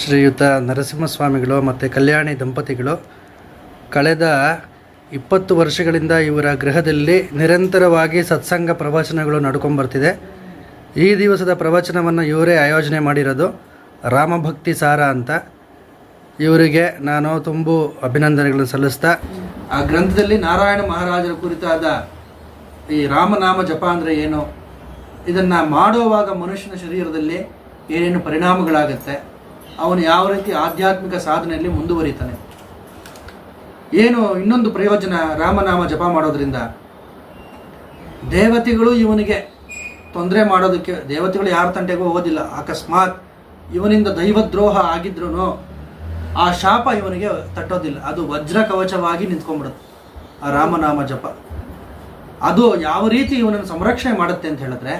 ಶ್ರೀಯುತ ನರಸಿಂಹಸ್ವಾಮಿಗಳು ಮತ್ತು ಕಲ್ಯಾಣಿ ದಂಪತಿಗಳು, ಕಳೆದ ಇಪ್ಪತ್ತು ವರ್ಷಗಳಿಂದ ಇವರ ಗೃಹದಲ್ಲಿ ನಿರಂತರವಾಗಿ ಸತ್ಸಂಗ ಪ್ರವಚನಗಳು ನಡ್ಕೊಂಬರ್ತಿದೆ. ಈ ದಿವಸದ ಪ್ರವಚನವನ್ನು ಇವರೇ ಆಯೋಜನೆ ಮಾಡಿರೋದು ರಾಮಭಕ್ತಿ ಸಾರ ಅಂತ. ಇವರಿಗೆ ನಾನು ತುಂಬು ಅಭಿನಂದನೆಗಳನ್ನು ಸಲ್ಲಿಸ್ತಾ, ಆ ಗ್ರಂಥದಲ್ಲಿ ನಾರಾಯಣ ಮಹಾರಾಜರ ಕುರಿತಾದ ಈ ರಾಮನಾಮ ಜಪ ಅಂದರೆ ಏನು, ಇದನ್ನು ಮಾಡುವಾಗ ಮನುಷ್ಯನ ಶರೀರದಲ್ಲಿ ಏನೇನು ಪರಿಣಾಮಗಳಾಗುತ್ತೆ ಅವನು ಯಾವ ರೀತಿ ಆಧ್ಯಾತ್ಮಿಕ ಸಾಧನೆಯಲ್ಲಿ ಮುಂದುವರಿತಾನೆ. ಏನು ಇನ್ನೊಂದು ಪ್ರಯೋಜನ ರಾಮನಾಮ ಜಪ ಮಾಡೋದ್ರಿಂದ? ದೇವತೆಗಳು ಇವನಿಗೆ ತೊಂದರೆ ಮಾಡೋದಕ್ಕೆ, ದೇವತೆಗಳು ಯಾರ ತಂಟೆಗೂ ಹೋಗೋದಿಲ್ಲ. ಅಕಸ್ಮಾತ್ ಇವನಿಂದ ದೈವದ್ರೋಹ ಆಗಿದ್ರು ಆ ಶಾಪ ಇವನಿಗೆ ತಟ್ಟೋದಿಲ್ಲ. ಅದು ವಜ್ರ ಕವಚವಾಗಿ ನಿಂತ್ಕೊಂಡ್ಬಿಡುತ್ತೆ, ಆ ರಾಮನಾಮ ಜಪ. ಅದು ಯಾವ ರೀತಿ ಇವನನ್ನು ಸಂರಕ್ಷಣೆ ಮಾಡುತ್ತೆ ಅಂತ ಹೇಳಿದ್ರೆ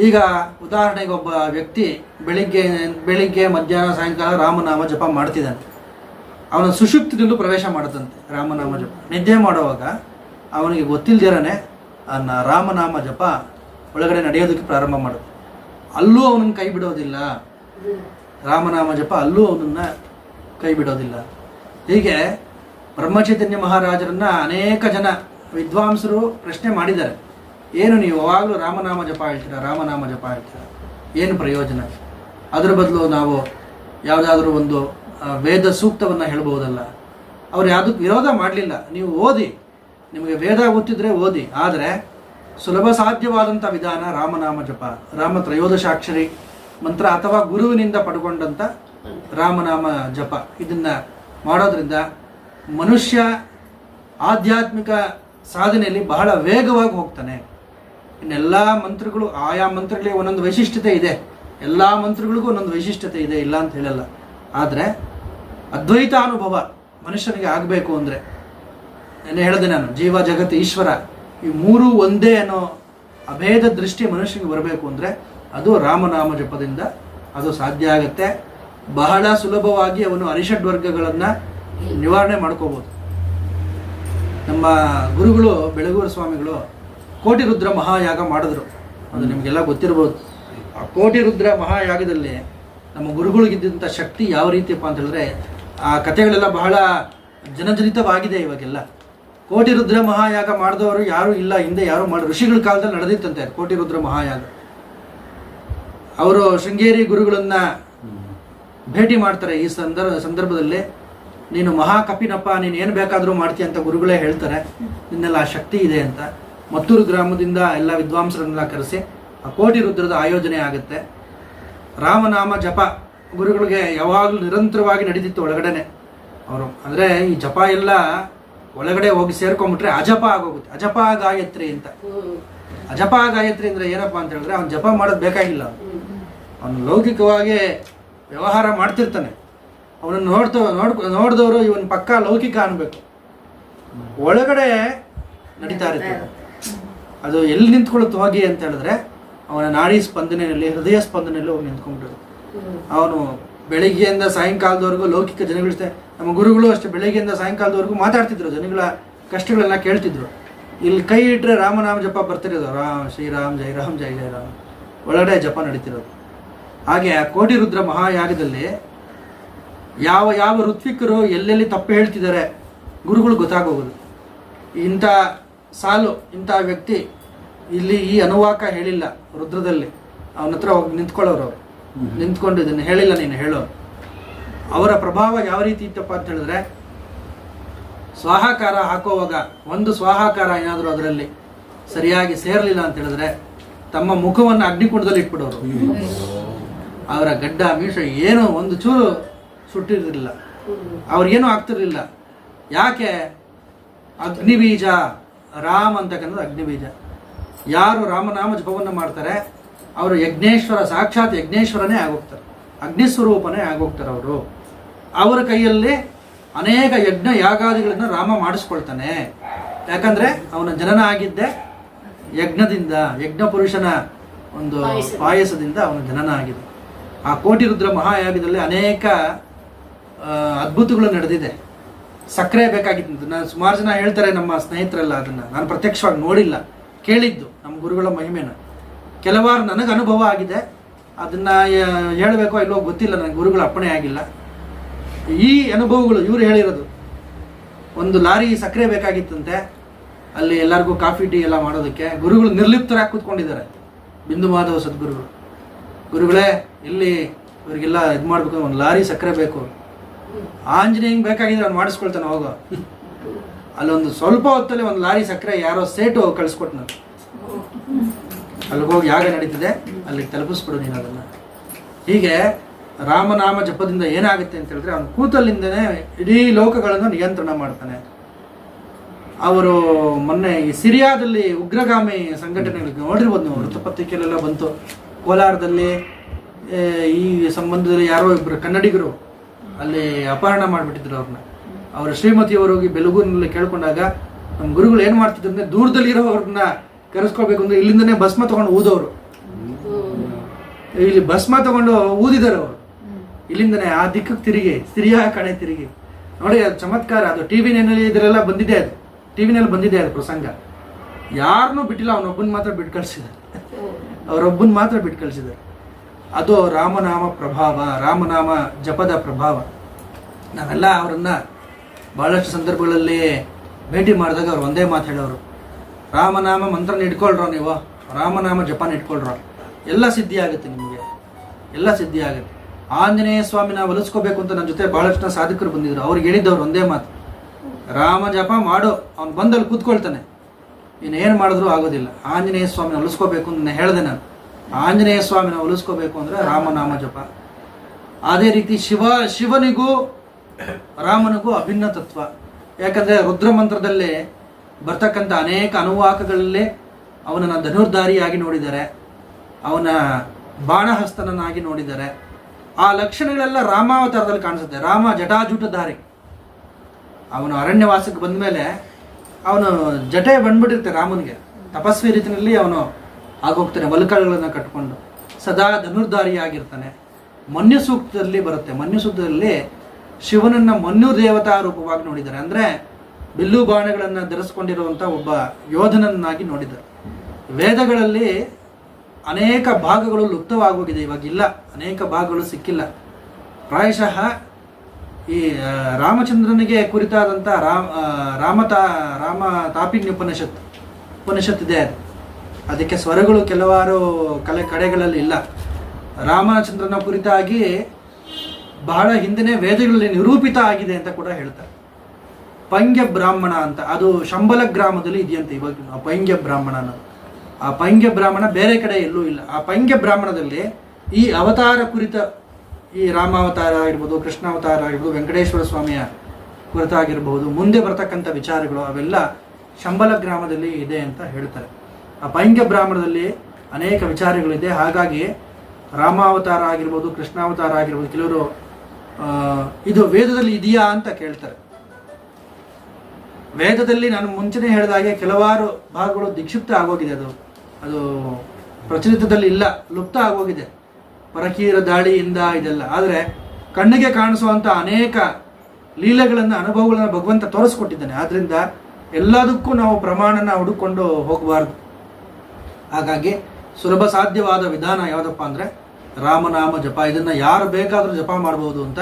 ಈಗ ಉದಾಹರಣೆಗೆ ಒಬ್ಬ ವ್ಯಕ್ತಿ ಬೆಳಿಗ್ಗೆ ಬೆಳಿಗ್ಗೆ, ಮಧ್ಯಾಹ್ನ, ಸಾಯಂಕಾಲ ರಾಮನಾಮ ಜಪ ಮಾಡ್ತಿದ್ದಾನೆ. ಅವನ ಸುಷುಪ್ತದಿಂದ ಪ್ರವೇಶ ಮಾಡುತ್ತಂತೆ ರಾಮನಾಮ ಜಪ. ನಿದ್ದೆ ಮಾಡುವಾಗ ಅವನಿಗೆ ಗೊತ್ತಿಲ್ಲದಿರನೇ ಅನ್ನ ರಾಮನಾಮ ಜಪ ಒಳಗಡೆ ನಡೆಯೋದಕ್ಕೆ ಪ್ರಾರಂಭ ಮಾಡುತ್ತೆ. ಅಲ್ಲೂ ಅವನನ್ನು ಕೈ ಬಿಡೋದಿಲ್ಲ. ರಾಮನಾಮ ಜಪ ಅಲ್ಲೂ ಅವನನ್ನ ಕೈ ಬಿಡೋದಿಲ್ಲ. ಹೀಗೆ ಬ್ರಹ್ಮಚೈತನ್ಯ ಮಹಾರಾಜರನ್ನ ಅನೇಕ ಜನ ವಿದ್ವಾಂಸರು ಪ್ರಶ್ನೆ ಮಾಡಿದ್ದಾರೆ. ಏನು ನೀವು ಯಾವಾಗಲೂ ರಾಮನಾಮ ಜಪ ಹೇಳ್ತೀರಾ, ರಾಮನಾಮ ಜಪ ಹೇಳ್ತೀರಾ? ಏನು ಪ್ರಯೋಜನ? ಅದರ ಬದಲು ನಾವು ಯಾವುದಾದ್ರೂ ಒಂದು ವೇದ ಸೂಕ್ತವನ್ನು ಹೇಳ್ಬೋದಲ್ಲ. ಅವ್ರು ಯಾವುದಕ್ಕೆ ವಿರೋಧ ಮಾಡಲಿಲ್ಲ. ನೀವು ಓದಿ. ನಿಮಗೆ ವೇದ ಗೊತ್ತಿದ್ರೆ ಓದಿ. ಆದರೆ ಸುಲಭ ಸಾಧ್ಯವಾದಂಥ ವಿಧಾನ ರಾಮನಾಮ ಜಪ. ರಾಮ ತ್ರಯೋದಶಾಕ್ಷರಿ ಮಂತ್ರ ಅಥವಾ ಗುರುವಿನಿಂದ ಪಡ್ಕೊಂಡಂಥ ರಾಮನಾಮ ಜಪ. ಇದನ್ನು ಮಾಡೋದ್ರಿಂದ ಮನುಷ್ಯ ಆಧ್ಯಾತ್ಮಿಕ ಸಾಧನೆಯಲ್ಲಿ ಬಹಳ ವೇಗವಾಗಿ ಹೋಗ್ತಾನೆ. ಇನ್ನೆಲ್ಲ ಮಂತ್ರಗಳು ಆಯಾ ಮಂತ್ರಗಳಿಗೆ ಒಂದೊಂದು ವೈಶಿಷ್ಟ್ಯತೆ ಇದೆ. ಎಲ್ಲ ಮಂತ್ರಗಳಿಗೂ ಒಂದೊಂದು ವೈಶಿಷ್ಟ್ಯತೆ ಇದೆ, ಇಲ್ಲ ಅಂತ ಹೇಳಲ್ಲ. ಆದರೆ ಅದ್ವೈತ ಅನುಭವ ಮನುಷ್ಯನಿಗೆ ಆಗಬೇಕು ಅಂದರೆ, ನೆನ್ನೆ ಹೇಳಿದೆ ನಾನು, ಜೀವ ಜಗತ್ ಈಶ್ವರ, ಈ ಮೂರು ಒಂದೇ ಅನ್ನೋ ಅಭೇದ ದೃಷ್ಟಿ ಮನುಷ್ಯನಿಗೆ ಬರಬೇಕು ಅಂದರೆ ಅದು ರಾಮನಾಮ ಜಪದಿಂದ ಅದು ಸಾಧ್ಯ ಆಗುತ್ತೆ. ಬಹಳ ಸುಲಭವಾಗಿ ಅವನು ಅರಿಷಡ್ ವರ್ಗಗಳನ್ನು ನಿವಾರಣೆ ಮಾಡ್ಕೋಬೋದು. ನಮ್ಮ ಗುರುಗಳು, ಬೆಳಗೂರು ಸ್ವಾಮಿಗಳು ಕೋಟಿ ರುದ್ರ ಮಹಾಯಾಗ ಮಾಡಿದ್ರು. ಅದು ನಿಮಗೆಲ್ಲ ಗೊತ್ತಿರ್ಬೋದು. ಆ ಕೋಟಿ ರುದ್ರ ಮಹಾಯಾಗದಲ್ಲಿ ನಮ್ಮ ಗುರುಗಳಿಗಿದ್ದಂಥ ಶಕ್ತಿ ಯಾವ ರೀತಿಯಪ್ಪ ಅಂತ ಹೇಳಿದ್ರೆ, ಆ ಕಥೆಗಳೆಲ್ಲ ಬಹಳ ಜನಜನಿತವಾಗಿದೆ ಇವಾಗೆಲ್ಲ. ಕೋಟಿ ರುದ್ರ ಮಹಾಯಾಗ ಮಾಡಿದವರು ಯಾರೂ ಇಲ್ಲ, ಹಿಂದೆ ಯಾರು ಮಾಡಿ, ಋಷಿಗಳ ಕಾಲದಲ್ಲಿ ನಡೆದಿತ್ತಂತೆ ಕೋಟಿ ರುದ್ರ ಮಹಾಯಾಗ. ಅವರು ಶೃಂಗೇರಿ ಗುರುಗಳನ್ನ ಭೇಟಿ ಮಾಡ್ತಾರೆ ಈ ಸಂದರ್ಭ ಸಂದರ್ಭದಲ್ಲಿ. ನೀನು ಮಹಾಕಪಿನಪ್ಪ, ನೀನು ಏನು ಬೇಕಾದರೂ ಮಾಡ್ತೀಯ ಅಂತ ಗುರುಗಳೇ ಹೇಳ್ತಾರೆ. ನಿನ್ನೆಲ್ಲ ಆ ಶಕ್ತಿ ಇದೆ ಅಂತ. ಮತ್ತೂರು ಗ್ರಾಮದಿಂದ ಎಲ್ಲ ವಿದ್ವಾಂಸರನ್ನೆಲ್ಲ ಕರೆಸಿ ಆ ಕೋಟಿ ರುದ್ರದ ಆಯೋಜನೆ ಆಗುತ್ತೆ. ರಾಮನಾಮ ಜಪ ಗುರುಗಳಿಗೆ ಯಾವಾಗಲೂ ನಿರಂತರವಾಗಿ ನಡೀತಿತ್ತು ಒಳಗಡೆನೆ. ಅವರು ಅಂದರೆ ಈ ಜಪ ಎಲ್ಲ ಒಳಗಡೆ ಹೋಗಿ ಸೇರ್ಕೊಂಡ್ಬಿಟ್ರೆ ಅಜಪ ಆಗೋಗುತ್ತೆ. ಅಜಪ ಗಾಯತ್ರಿ ಅಂತ. ಅಜಪ ಗಾಯತ್ರಿ ಅಂದ್ರೆ ಏನಪ್ಪ ಅಂತ ಹೇಳಿದ್ರೆ ಅವ್ನು ಜಪ ಮಾಡೋದು ಬೇಕಾಗಿಲ್ಲ ಅವನು. ಲೌಕಿಕವಾಗಿ ವ್ಯವಹಾರ ಮಾಡ್ತಿರ್ತಾನೆ. ಅವನನ್ನು ನೋಡ್ತ, ನೋಡ್, ನೋಡಿದವರು ಇವನ್ ಪಕ್ಕ ಲೌಕಿಕ ಅನ್ಬೇಕು. ಒಳಗಡೆ ನಡೀತಾ ಇರುತ್ತೆ ಅದು ಎಲ್ಲಿ ನಿಂತ್ಕೊಳ್ಳುತ್ತೆ ಹೋಗಿ ಅಂತ ಹೇಳಿದ್ರೆ ಅವನ ನಾಡಿ ಸ್ಪಂದನೆಯಲ್ಲಿ ಹೃದಯ ಸ್ಪಂದನೆಯಲ್ಲಿ ಹೋಗಿ ನಿಂತ್ಕೊಂಡ್ಬಿಡುತ್ತೆ ಅವನು ಬೆಳಿಗ್ಗೆಯಿಂದ ಸಾಯಂಕಾಲದವರೆಗೂ ಲೌಕಿಕ ಜನಗಳ ಜೊತೆ ನಮ್ಮ ಗುರುಗಳು ಅಷ್ಟೇ ಬೆಳಿಗ್ಗೆಯಿಂದ ಸಾಯಂಕಾಲದವರೆಗೂ ಮಾತಾಡ್ತಿದ್ರು ಜನಗಳ ಕಷ್ಟಗಳೆಲ್ಲ ಕೇಳ್ತಿದ್ರು. ಇಲ್ಲಿ ಕೈ ಇಟ್ಟರೆ ರಾಮನಾಮ ಜಪ ಬರ್ತಿರೋದು ರಾಮ್ ಶ್ರೀರಾಮ್ ಜೈ ರಾಮ್ ಜೈ ಜೈ ರಾಮ್. ಒಳಗಡೆ ಜಪ ನಡೀತಿರೋದು. ಹಾಗೆ ಆ ಕೋಟಿ ರುದ್ರ ಮಹಾಯಾಗದಲ್ಲಿ ಯಾವ ಯಾವ ಋತ್ವಿಕರು ಎಲ್ಲೆಲ್ಲಿ ತಪ್ಪು ಹೇಳ್ತಿದ್ದಾರೆ ಗುರುಗಳು ಗೊತ್ತಾಗೋಗೋದು. ಇಂಥ ಸಾಲು ಇಂಥ ವ್ಯಕ್ತಿ ಇಲ್ಲಿ ಈ ಅನುವಾಕ ಹೇಳಿಲ್ಲ ರುದ್ರದಲ್ಲಿ. ಅವನ ಹತ್ರ ಹೋಗಿ ನಿಂತ್ಕೊಳ್ಳೋರು ಅವರು. ನಿಂತ್ಕೊಂಡು ಇದನ್ನು ಹೇಳಿಲ್ಲ ನೀನು ಹೇಳೋ ಅವರ ಪ್ರಭಾವ ಯಾವ ರೀತಿ ಇತ್ತಪ್ಪ ಅಂತ ಹೇಳಿದ್ರೆ ಸ್ವಾಹಾಕಾರ ಹಾಕೋವಾಗ ಒಂದು ಸ್ವಾಹಾಕಾರ ಏನಾದರೂ ಅದರಲ್ಲಿ ಸರಿಯಾಗಿ ಸೇರಲಿಲ್ಲ ಅಂತ ಹೇಳಿದ್ರೆ ತಮ್ಮ ಮುಖವನ್ನು ಅಗ್ನಿಕುಂಡದಲ್ಲಿ ಇಟ್ಬಿಡೋರು. ಅವರ ಗಡ್ಡ ಮೀಶ ಏನೋ ಒಂದು ಚೂರು ಸುಟ್ಟಿರಲಿಲ್ಲ. ಅವ್ರಿಗೇನು ಆಗ್ತಿರ್ಲಿಲ್ಲ. ಯಾಕೆ? ಅಗ್ನಿಬೀಜ ರಾಮ್ ಅಂತಕ್ಕಂಥದ್ದು ಅಗ್ನಿಬೀಜ. ಯಾರು ರಾಮನಾಮ ಜಪವನ್ನು ಮಾಡ್ತಾರೆ ಅವರು ಯಜ್ಞೇಶ್ವರ ಸಾಕ್ಷಾತ್ ಯಜ್ಞೇಶ್ವರನೇ ಆಗೋಗ್ತಾರೆ. ಅಗ್ನಿಸ್ವರೂಪನೇ ಆಗೋಗ್ತಾರೆ ಅವರು. ಅವರ ಕೈಯಲ್ಲಿ ಅನೇಕ ಯಜ್ಞ ಯಾಗಾದಿಗಳನ್ನು ರಾಮ ಮಾಡಿಸ್ಕೊಳ್ತಾನೆ. ಯಾಕಂದರೆ ಅವನ ಜನನ ಆಗಿದ್ದೆ ಯಜ್ಞದಿಂದ ಯಜ್ಞ ಪುರುಷನ ಒಂದು ಪಾಯಸದಿಂದ. ಅವನ ಜನನ ಆಗಿದೆ. ಆ ಕೋಟಿ ರುದ್ರ ಮಹಾಯಾಗದಲ್ಲಿ ಅನೇಕ ಅದ್ಭುತಗಳು ನಡೆದಿದೆ. ಸಕ್ಕರೆ ಬೇಕಾಗಿತ್ತು. ನಾನು ಸುಮಾರು ಜನ ಹೇಳ್ತಾರೆ ನಮ್ಮ ಸ್ನೇಹಿತರೆಲ್ಲ ಅದನ್ನ. ನಾನು ಪ್ರತ್ಯಕ್ಷವಾಗಿ ನೋಡಿಲ್ಲ. ಕೇಳಿದ್ದು ನಮ್ಮ ಗುರುಗಳ ಮಹಿಮೆನ. ಕೆಲವಾರು ನನಗೆ ಅನುಭವ ಆಗಿದೆ. ಅದನ್ನ ಹೇಳಬೇಕೋ ಇಲ್ಲೋ ಗೊತ್ತಿಲ್ಲ. ನನಗೆ ಗುರುಗಳ ಅಪ್ಪಣೆ ಆಗಿಲ್ಲ. ಈ ಅನುಭವಗಳು ಇವರು ಹೇಳಿರೋದು. ಒಂದು ಲಾರಿ ಸಕ್ಕರೆ ಬೇಕಾಗಿತ್ತಂತೆ. ಅಲ್ಲಿ ಎಲ್ಲರಿಗೂ ಕಾಫಿ, ಟೀ ಎಲ್ಲ ಮಾಡೋದಕ್ಕೆ. ಗುರುಗಳು ನಿರ್ಲಿಪ್ತರಾಗಿ ಕೂತ್ಕೊಂಡಿದ್ದಾರೆ. ಬಿಂದು ಮಾಧವ ಸದ್ಗುರುಗಳು. ಗುರುಗಳೇ, ಇಲ್ಲಿ ಇವರಿಗೆಲ್ಲ ಇದು ಮಾಡಬೇಕು. ಒಂದು ಲಾರಿ ಸಕ್ಕರೆ ಬೇಕು. ಆಂಜನೇಯಂಗೆ ಬೇಕಾಗಿದ್ರೆ ಅವ್ನು ಮಾಡಿಸ್ಕೊಳ್ತಾನೆ ಹೋಗೋ. ಅಲ್ಲೊಂದು ಸ್ವಲ್ಪ ಹೊತ್ತಲ್ಲಿ ಒಂದು ಲಾರಿ ಸಕ್ಕರೆ ಯಾರೋ ಸೇಟು ಕಳಿಸ್ಕೊಟ್ಟು ನಾನು ಅಲ್ಲಿಗೆ ಹೋಗಿ ಯಾಗ ನಡೀತಿದೆ? ಅಲ್ಲಿಗೆ ತಲುಪಿಸ್ಬಿಡು ನೀನು ಅದನ್ನು. ಹೀಗೆ ರಾಮನಾಮ ಜಪದಿಂದ ಏನಾಗುತ್ತೆ ಅಂತ ಹೇಳಿದ್ರೆ ಅವನು ಕೂತಲ್ಲಿಂದನೇ ಇಡೀ ಲೋಕಗಳನ್ನು ನಿಯಂತ್ರಣ ಮಾಡ್ತಾನೆ. ಅವರು ಮೊನ್ನೆ ಈ ಸಿರಿಯಾದಲ್ಲಿ ಉಗ್ರಗಾಮಿ ಸಂಘಟನೆಗಳಿಗೆ ನೋಡಿರ್ಬೋದು ನೀವು ವೃತ್ತಪತ್ರಿಕೆಯಲ್ಲೆಲ್ಲ ಬಂತು. ಕೋಲಾರದಲ್ಲಿ ಈ ಸಂಬಂಧದಲ್ಲಿ ಯಾರೋ ಇಬ್ಬರು ಕನ್ನಡಿಗರು ಅಲ್ಲಿ ಅಪಹರಣ ಮಾಡಿಬಿಟ್ಟಿದ್ರು ಅವ್ರನ್ನ ಅವರ ಶ್ರೀಮತಿಯವರು ಹೋಗಿ ಬೆಲಗೂರಿನಲ್ಲಿ ಕೇಳ್ಕೊಂಡಾಗ ನಮ್ಮ ಗುರುಗಳು ಏನು ಮಾಡ್ತಿದ್ರು ಅಂದ್ರೆ ದೂರದಲ್ಲಿರೋವ್ರನ್ನ ಕರೆಸ್ಕೋಬೇಕು ಅಂದ್ರೆ ಇಲ್ಲಿಂದನೇ ಭಸ್ಮ ತಗೊಂಡು ಊದೋರು. ಇಲ್ಲಿ ಭಸ್ಮ ತಗೊಂಡು ಊದಿದ್ದಾರೆ ಅವರು. ಇಲ್ಲಿಂದನೇ ಆ ದಿಕ್ಕಕ್ಕೆ ತಿರುಗಿ ಸ್ತ್ರೀಯ ಕಡೆ ತಿರುಗಿ. ನೋಡಿ ಅದು ಚಮತ್ಕಾರ ಅದು ಟಿ ವಿನಲ್ಲಿ ಇದರೆಲ್ಲ ಬಂದಿದೆ ಅದು. ಟಿ ವಿನಲ್ಲಿ ಬಂದಿದೆ ಅದು ಪ್ರಸಂಗ. ಯಾರನ್ನೂ ಬಿಟ್ಟಿಲ್ಲ ಅವನೊಬ್ಬನ ಮಾತ್ರ ಬಿಟ್ಟು ಕಳಿಸಿದ್ದಾರೆ ಅವರೊಬ್ಬನ ಮಾತ್ರ ಬಿಟ್ಟು ಕಳಿಸಿದ್ದಾರೆ ಅದು ರಾಮನಾಮ ಪ್ರಭಾವ, ರಾಮನಾಮ ಜಪದ ಪ್ರಭಾವ. ನಾವೆಲ್ಲ ಅವರನ್ನ ಬಹಳಷ್ಟು ಸಂದರ್ಭಗಳಲ್ಲಿ ಭೇಟಿ ಮಾಡಿದಾಗ ಅವ್ರು ಒಂದೇ ಮಾತು ಹೇಳೋರು. ರಾಮನಾಮ ಮಂತ್ರನ ಇಟ್ಕೊಳ್ರೋ ನೀವು, ರಾಮನಾಮ ಜಪನ ಇಟ್ಕೊಳ್ರೋ. ಎಲ್ಲ ಸಿದ್ಧಿ ಆಗುತ್ತೆ ನಿಮಗೆ. ಎಲ್ಲ ಸಿದ್ಧಿ ಆಗುತ್ತೆ. ಆಂಜನೇಯ ಸ್ವಾಮಿನ ಒಲಿಸ್ಕೋಬೇಕು ಅಂತ ನನ್ನ ಜೊತೆ ಬಹಳಷ್ಟು ಸಾಧಕರು ಬಂದಿದ್ರು. ಅವ್ರಿಗೆ ಹೇಳಿದ್ದವ್ರು ಒಂದೇ ಮಾತು. ರಾಮ ಜಪ ಮಾಡು, ಅವ್ನು ಬಂದಲ್ಲಿ ಕೂತ್ಕೊಳ್ತಾನೆ. ಇನ್ನೇನು ಮಾಡಿದ್ರು ಆಗೋದಿಲ್ಲ. ಆಂಜನೇಯ ಸ್ವಾಮಿನ ಒಲಿಸ್ಕೋಬೇಕು ಅಂತ ಹೇಳಿದೆ ನಾನು. ಆಂಜನೇಯ ಸ್ವಾಮಿನ ಒಲಿಸ್ಕೋಬೇಕು ಅಂದರೆ ರಾಮನಾಮ ಜಪ. ಅದೇ ರೀತಿ ಶಿವ, ಶಿವನಿಗೂ, ರಾಮನಿಗೂ ಅಭಿನ್ನ ತತ್ವ. ಯಾಕಂದ್ರೆ ರುದ್ರ ಮಂತ್ರದಲ್ಲಿ ಬರ್ತಕ್ಕಂಥ ಅನೇಕ ಅನುವಾಕಗಳಲ್ಲಿ ಅವನನ್ನ ಧನುರ್ಧಾರಿಯಾಗಿ ನೋಡಿದ್ದಾರೆ. ಅವನ ಬಾಣಹಸ್ತನನ್ನಾಗಿ ನೋಡಿದ್ದಾರೆ. ಆ ಲಕ್ಷಣಗಳೆಲ್ಲ ರಾಮಾವತಾರದಲ್ಲಿ ಕಾಣಿಸುತ್ತೆ. ರಾಮ ಜಟಾಜುಟಧಾರಿ. ಅವನು ಅರಣ್ಯವಾಸಕ್ಕೆ ಬಂದ ಮೇಲೆ ಅವನು ಜಟೆ ಬಂದ್ಬಿಟ್ಟಿರ್ತೆ ರಾಮನಿಗೆ. ತಪಸ್ವಿ ರೀತಿಯಲ್ಲಿ ಅವನು ಆಗೋಗ್ತಾನೆ ವಲ್ಕಳಗಳನ್ನು ಕಟ್ಕೊಂಡು. ಸದಾ ಧನುರ್ಧಾರಿಯಾಗಿರ್ತಾನೆ. ಮನ್ಯು ಸೂಕ್ತದಲ್ಲಿ ಬರುತ್ತೆ. ಮನ್ಯು ಸೂಕ್ತದಲ್ಲಿ ಶಿವನನ್ನ ಮನ್ಯು ದೇವತಾ ರೂಪವಾಗಿ ನೋಡಿದ್ದಾರೆ. ಅಂದ್ರೆ ಬಿಲ್ಲು ಬಾಣಗಳನ್ನು ಧರಿಸ್ಕೊಂಡಿರುವಂಥ ಒಬ್ಬ ಯೋಧನನ್ನಾಗಿ ನೋಡಿದ್ದಾರೆ. ವೇದಗಳಲ್ಲಿ ಅನೇಕ ಭಾಗಗಳು ಲುಪ್ತವಾಗೋಗಿದೆ. ಇವಾಗಿಲ್ಲ ಅನೇಕ ಭಾಗಗಳು ಸಿಕ್ಕಿಲ್ಲ. ಪ್ರಾಯಶಃ ಈ ರಾಮಚಂದ್ರನಿಗೆ ಕುರಿತಾದಂಥ ರಾಮ ರಾಮತಾ ರಾಮ ತಾಪಿನ್ಯ ಉಪನಿಷತ್ ಉಪನಿಷತ್ ಇದೆ ಅದು. ಅದಕ್ಕೆ ಸ್ವರಗಳು ಕೆಲವಾರು ಕಲೆ ಕಡೆಗಳಲ್ಲಿ ಇಲ್ಲ. ರಾಮಚಂದ್ರನ ಕುರಿತಾಗಿ ಬಹಳ ಹಿಂದಿನೇ ವೇದಗಳಲ್ಲಿ ನಿರೂಪಿತ ಆಗಿದೆ ಅಂತ ಕೂಡ ಹೇಳ್ತಾರೆ. ಪಂಗ್ಯ ಬ್ರಾಹ್ಮಣ ಅಂತ, ಅದು ಶಂಬಲ ಗ್ರಾಮದಲ್ಲಿ ಇದೆಯಂತೆ ಇವಾಗ ಪೈಂಗ್ಯ ಬ್ರಾಹ್ಮಣ ಅನ್ನೋದು. ಆ ಪೈಂಗ್ಯ ಬ್ರಾಹ್ಮಣ ಬೇರೆ ಕಡೆ ಎಲ್ಲೂ ಇಲ್ಲ. ಆ ಪೈಂಗ್ಯ ಬ್ರಾಹ್ಮಣದಲ್ಲಿ ಈ ಅವತಾರ ಕುರಿತ ಈ ರಾಮಾವತಾರ ಆಗಿರ್ಬೋದು, ಕೃಷ್ಣಾವತಾರ ಆಗಿರ್ಬೋದು, ವೆಂಕಟೇಶ್ವರ ಸ್ವಾಮಿಯ ಕುರಿತಾಗಿರ್ಬೋದು, ಮುಂದೆ ಬರತಕ್ಕಂಥ ವಿಚಾರಗಳು ಅವೆಲ್ಲ ಶಂಬಲ ಗ್ರಾಮದಲ್ಲಿ ಇದೆ ಅಂತ ಹೇಳ್ತಾರೆ. ಆ ಪೈಂಗ್ಯ ಬ್ರಾಹ್ಮಣದಲ್ಲಿ ಅನೇಕ ವಿಚಾರಗಳಿದೆ. ಹಾಗಾಗಿ ರಾಮಾವತಾರ ಆಗಿರ್ಬೋದು, ಕೃಷ್ಣಾವತಾರ ಆಗಿರ್ಬೋದು, ಕೆಲವರು ಇದು ವೇದದಲ್ಲಿ ಇದೆಯಾ ಅಂತ ಕೇಳ್ತಾರೆ. ವೇದದಲ್ಲಿ ನಾನು ಮುಂಚೆನೆ ಹೇಳಿದ ಹಾಗೆ ಕೆಲವಾರು ಭಾಗಗಳು ದಿಕ್ಷಿಪ್ತ ಆಗೋಗಿದೆ ಅದು. ಅದು ಪ್ರಚಲಿತದಲ್ಲಿ ಇಲ್ಲ, ಲುಪ್ತ ಆಗೋಗಿದೆ. ಪರಕೀರ ದಾಳಿಯಿಂದ ಇದೆಲ್ಲ. ಆದರೆ ಕಣ್ಣಿಗೆ ಕಾಣಿಸುವಂಥ ಅನೇಕ ಲೀಲೆಗಳನ್ನು, ಅನುಭವಗಳನ್ನು ಭಗವಂತ ತೋರಿಸ್ಕೊಟ್ಟಿದ್ದಾನೆ. ಆದ್ದರಿಂದ ಎಲ್ಲದಕ್ಕೂ ನಾವು ಪ್ರಮಾಣನ ಹುಡುಕೊಂಡು ಹೋಗಬಾರ್ದು. ಹಾಗಾಗಿ ಸುಲಭ ಸಾಧ್ಯವಾದ ವಿಧಾನ ಯಾವುದಪ್ಪ ಅಂದರೆ ರಾಮನಾಮ ಜಪ. ಇದನ್ನು ಯಾರು ಬೇಕಾದರೂ ಜಪ ಮಾಡ್ಬೋದು ಅಂತ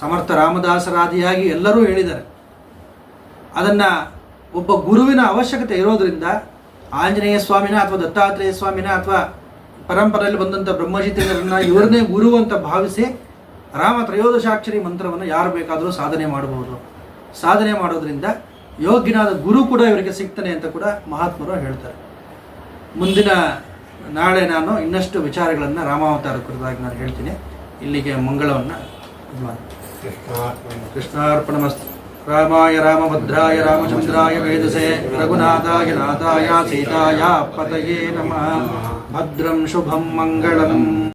ಸಮರ್ಥ ರಾಮದಾಸರಾದಿಯಾಗಿ ಎಲ್ಲರೂ ಹೇಳಿದ್ದಾರೆ. ಅದನ್ನ ಒಬ್ಬ ಗುರುವಿನ ಅವಶ್ಯಕತೆ ಇರೋದರಿಂದ ಆಂಜನೇಯ ಸ್ವಾಮಿನ ಅಥವಾ ದತ್ತಾತ್ರೇಯ ಸ್ವಾಮಿನ ಅಥವಾ ಪರಂಪರೆಯಲ್ಲಿ ಬಂದಂಥ ಬ್ರಹ್ಮಜಿತೇಂದ್ರನ ಇವರನ್ನೇ ಗುರು ಅಂತ ಭಾವಿಸಿ ರಾಮ ತ್ರಯೋದಶಾಕ್ಷರಿ ಮಂತ್ರವನ್ನು ಯಾರು ಬೇಕಾದರೂ ಸಾಧನೆ ಮಾಡಬಹುದು. ಸಾಧನೆ ಮಾಡೋದ್ರಿಂದ ಯೋಗ್ಯನಾದ ಗುರು ಕೂಡ ಇವರಿಗೆ ಸಿಗ್ತಾನೆ ಅಂತ ಕೂಡ ಮಹಾತ್ಮರು ಹೇಳ್ತಾರೆ. ಮುಂದಿನ ನಾಳೆ ನಾನು ಇನ್ನಷ್ಟು ವಿಚಾರಗಳನ್ನು ರಾಮಾವತಾರ ಕುರಿತಾಗಿ ನಾನು ಹೇಳ್ತೀನಿ. ಇಲ್ಲಿಗೆ ಮಂಗಳವನ್ನು ಕೃಷ್ಣಾರ್ಪಣಮಸ್ತು ರಾಮಾಯ ರಾಮಭದ್ರಾಯ ರಾಮಚಂದ್ರಾಯ ವೇದಸೆ ರಘುನಾಥಾಯ ನಾಥಾಯ ಸೀತಾಯ ಪತಯೇ ನಮಃ. ಭದ್ರಂ ಶುಭಂ ಮಂಗಳಂ.